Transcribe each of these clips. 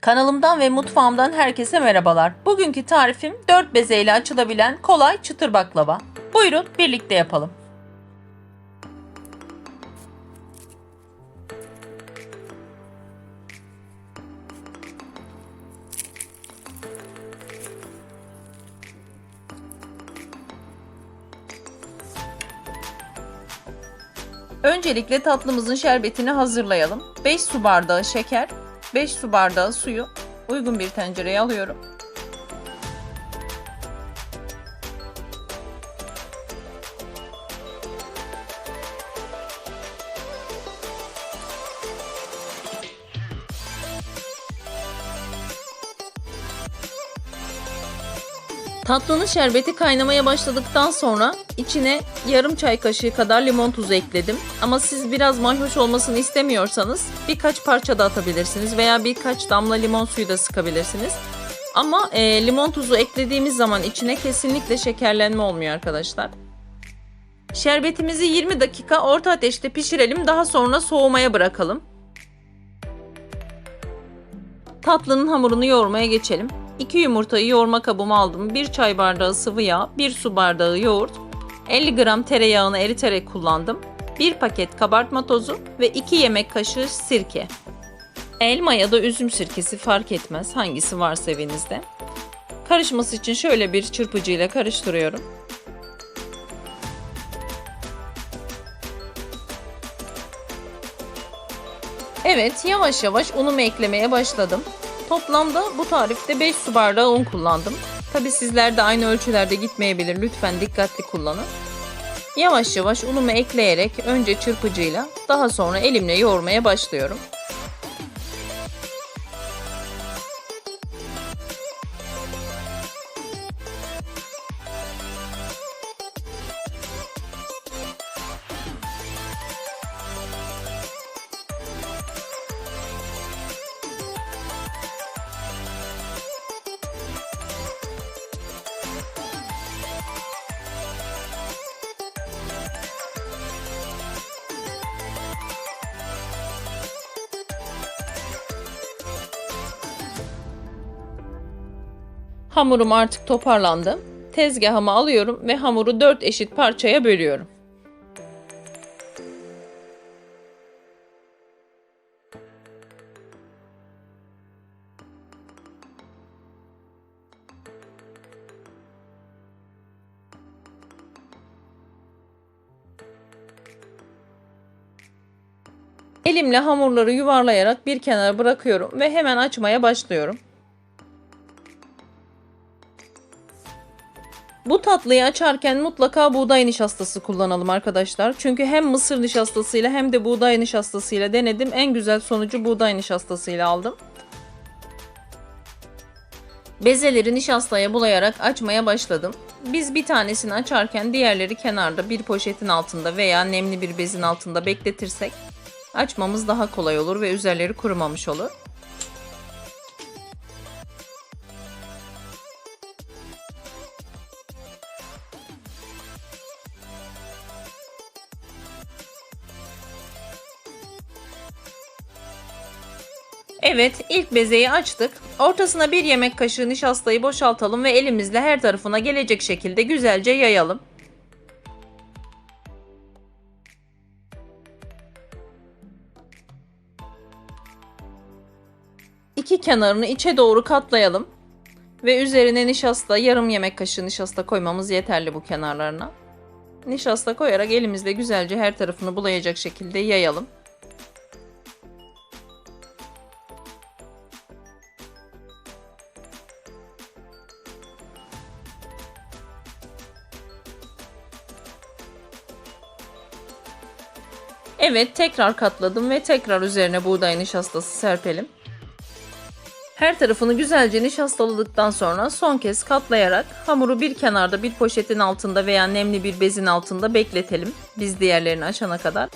Kanalımdan ve mutfağımdan herkese merhabalar. Bugünkü tarifim 4 bezeyle açılabilen kolay çıtır baklava. Buyurun birlikte yapalım. Öncelikle tatlımızın şerbetini hazırlayalım. 5 su bardağı şeker, 5 su bardağı suyu uygun bir tencereye alıyorum. Tatlının şerbeti kaynamaya başladıktan sonra içine yarım çay kaşığı kadar limon tuzu ekledim. Ama siz biraz mayhoş olmasını istemiyorsanız birkaç parça da atabilirsiniz veya birkaç damla limon suyu da sıkabilirsiniz. Ama e, limon tuzu eklediğimiz zaman içine kesinlikle şekerlenme olmuyor arkadaşlar. Şerbetimizi 20 dakika orta ateşte pişirelim daha sonra soğumaya bırakalım. Tatlının hamurunu yoğurmaya geçelim. 2 yumurtayı yoğurma kabıma aldım. 1 çay bardağı sıvı yağ, 1 su bardağı yoğurt, 50 gram tereyağını eriterek kullandım. 1 paket kabartma tozu ve 2 yemek kaşığı sirke. Elma ya da üzüm sirkesi fark etmez hangisi varsa evinizde. Karışması için şöyle bir çırpıcıyla karıştırıyorum. Evet, yavaş yavaş unumu eklemeye başladım. Toplamda bu tarifte 5 su bardağı un kullandım. Tabi sizler de aynı ölçülerde gitmeyebilir. Lütfen dikkatli kullanın. Yavaş yavaş unumu ekleyerek önce çırpıcıyla daha sonra elimle yoğurmaya başlıyorum. Hamurum artık toparlandı. Tezgahıma alıyorum ve hamuru 4 eşit parçaya bölüyorum. Elimle hamurları yuvarlayarak bir kenara bırakıyorum ve hemen açmaya başlıyorum. Bu tatlıyı açarken mutlaka buğday nişastası kullanalım arkadaşlar. Çünkü hem mısır nişastasıyla hem de buğday nişastasıyla denedim. En güzel sonucu buğday nişastasıyla aldım. Bezeleri nişastaya bulayarak açmaya başladım. Biz bir tanesini açarken diğerleri kenarda bir poşetin altında veya nemli bir bezin altında bekletirsek açmamız daha kolay olur ve üzerleri kurumamış olur. Evet, ilk bezeyi açtık. Ortasına bir yemek kaşığı nişastayı boşaltalım ve elimizle her tarafına gelecek şekilde güzelce yayalım. İki kenarını içe doğru katlayalım. Ve üzerine nişasta, yarım yemek kaşığı nişasta koymamız yeterli bu kenarlarına. Nişasta koyarak elimizle güzelce her tarafını bulayacak şekilde yayalım. Evet tekrar katladım ve tekrar üzerine buğday nişastası serpelim. Her tarafını güzelce nişastaladıktan sonra son kez katlayarak hamuru bir kenarda bir poşetin altında veya nemli bir bezin altında bekletelim. Biz diğerlerini açana kadar.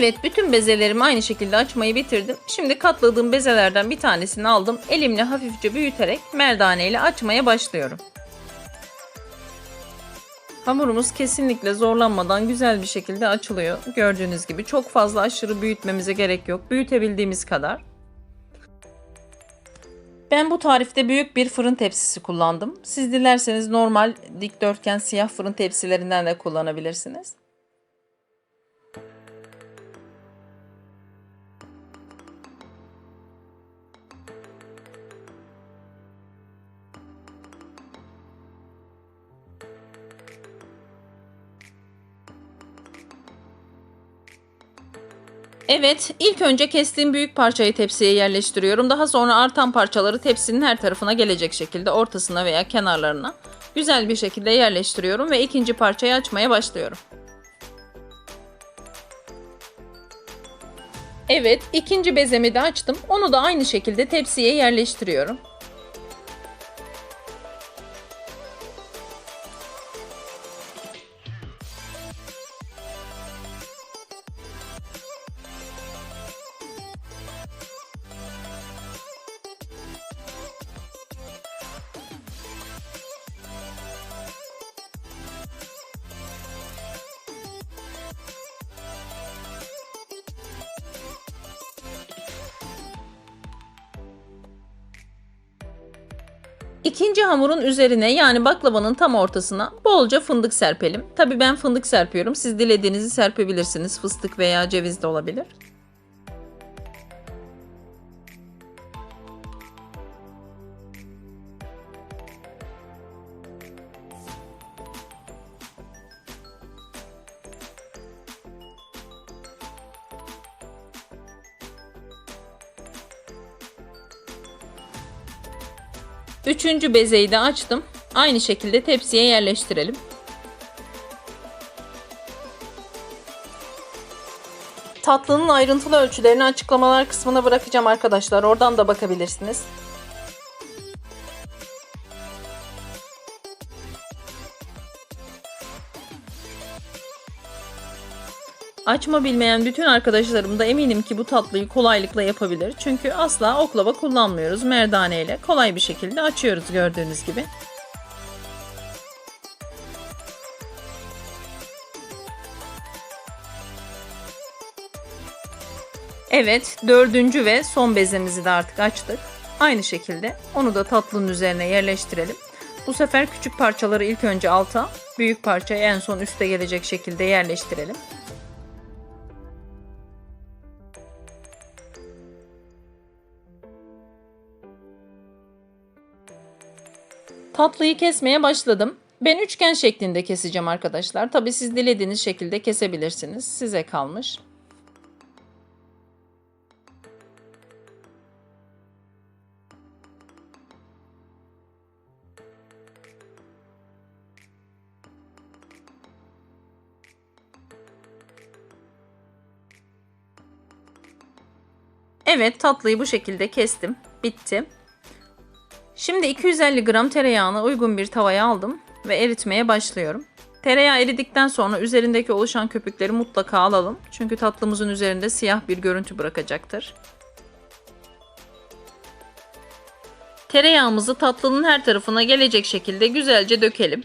Evet bütün bezelerimi aynı şekilde açmayı bitirdim. Şimdi katladığım bezelerden bir tanesini aldım. Elimle hafifçe büyüterek merdane ile açmaya başlıyorum. Hamurumuz kesinlikle zorlanmadan güzel bir şekilde açılıyor. Gördüğünüz gibi çok fazla aşırı büyütmemize gerek yok. Büyütebildiğimiz kadar. Ben bu tarifte büyük bir fırın tepsisi kullandım. Siz dilerseniz normal dikdörtgen siyah fırın tepsilerinden de kullanabilirsiniz. Evet, ilk önce kestiğim büyük parçayı tepsiye yerleştiriyorum. Daha sonra artan parçaları tepsinin her tarafına gelecek şekilde ortasına veya kenarlarına güzel bir şekilde yerleştiriyorum ve ikinci parçayı açmaya başlıyorum. Evet, ikinci bezemi de açtım. Onu da aynı şekilde tepsiye yerleştiriyorum. İkinci hamurun üzerine yani baklavanın tam ortasına bolca fındık serpelim. Tabi ben fındık serpiyorum. Siz dilediğinizi serpebilirsiniz. Fıstık veya ceviz de olabilir. Üçüncü bezeyi de açtım. Aynı şekilde tepsiye yerleştirelim. Tatlının ayrıntılı ölçülerini açıklamalar kısmına bırakacağım arkadaşlar. Oradan da bakabilirsiniz. Açma bilmeyen bütün arkadaşlarım da eminim ki bu tatlıyı kolaylıkla yapabilir. Çünkü asla oklava kullanmıyoruz. Merdane ile kolay bir şekilde açıyoruz gördüğünüz gibi. Evet, dördüncü ve son bezemizi de artık açtık. Aynı şekilde onu da tatlının üzerine yerleştirelim. Bu sefer küçük parçaları ilk önce alta, büyük parçayı en son üste gelecek şekilde yerleştirelim. Tatlıyı kesmeye başladım. Ben üçgen şeklinde keseceğim arkadaşlar. Tabi siz dilediğiniz şekilde kesebilirsiniz. Size kalmış. Evet tatlıyı bu şekilde kestim. Bitti. Şimdi 250 gram tereyağını uygun bir tavaya aldım ve eritmeye başlıyorum. Tereyağı eridikten sonra üzerindeki oluşan köpükleri mutlaka alalım. Çünkü tatlımızın üzerinde siyah bir görüntü bırakacaktır. Tereyağımızı tatlının her tarafına gelecek şekilde güzelce dökelim.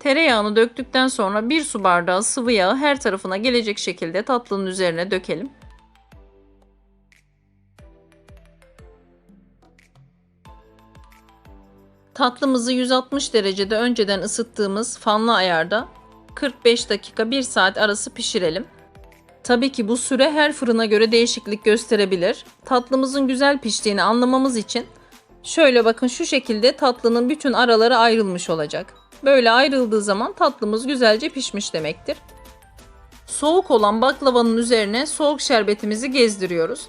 Tereyağını döktükten sonra bir su bardağı sıvı yağı her tarafına gelecek şekilde tatlının üzerine dökelim. Tatlımızı 160 derecede önceden ısıttığımız fanlı ayarda 45 dakika 1 saat arası pişirelim. Tabii ki bu süre her fırına göre değişiklik gösterebilir. Tatlımızın güzel piştiğini anlamamız için şöyle bakın şu şekilde tatlının bütün araları ayrılmış olacak. Böyle ayrıldığı zaman tatlımız güzelce pişmiş demektir. Soğuk olan baklavanın üzerine soğuk şerbetimizi gezdiriyoruz.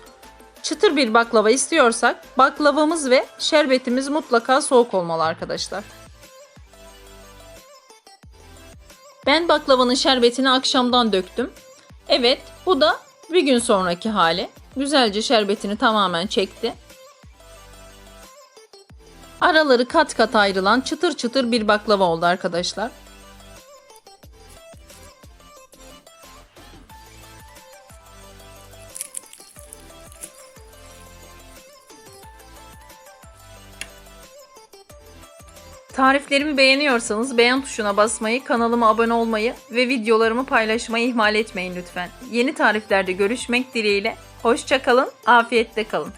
Çıtır bir baklava istiyorsak baklavamız ve şerbetimiz mutlaka soğuk olmalı arkadaşlar. Ben baklavanın şerbetini akşamdan döktüm. Evet, bu da bir gün sonraki hali. Güzelce şerbetini tamamen çekti. Araları kat kat ayrılan çıtır çıtır bir baklava oldu arkadaşlar. Tariflerimi beğeniyorsanız beğen tuşuna basmayı, kanalıma abone olmayı ve videolarımı paylaşmayı ihmal etmeyin lütfen. Yeni tariflerde görüşmek dileğiyle. Hoşça kalın, afiyette kalın.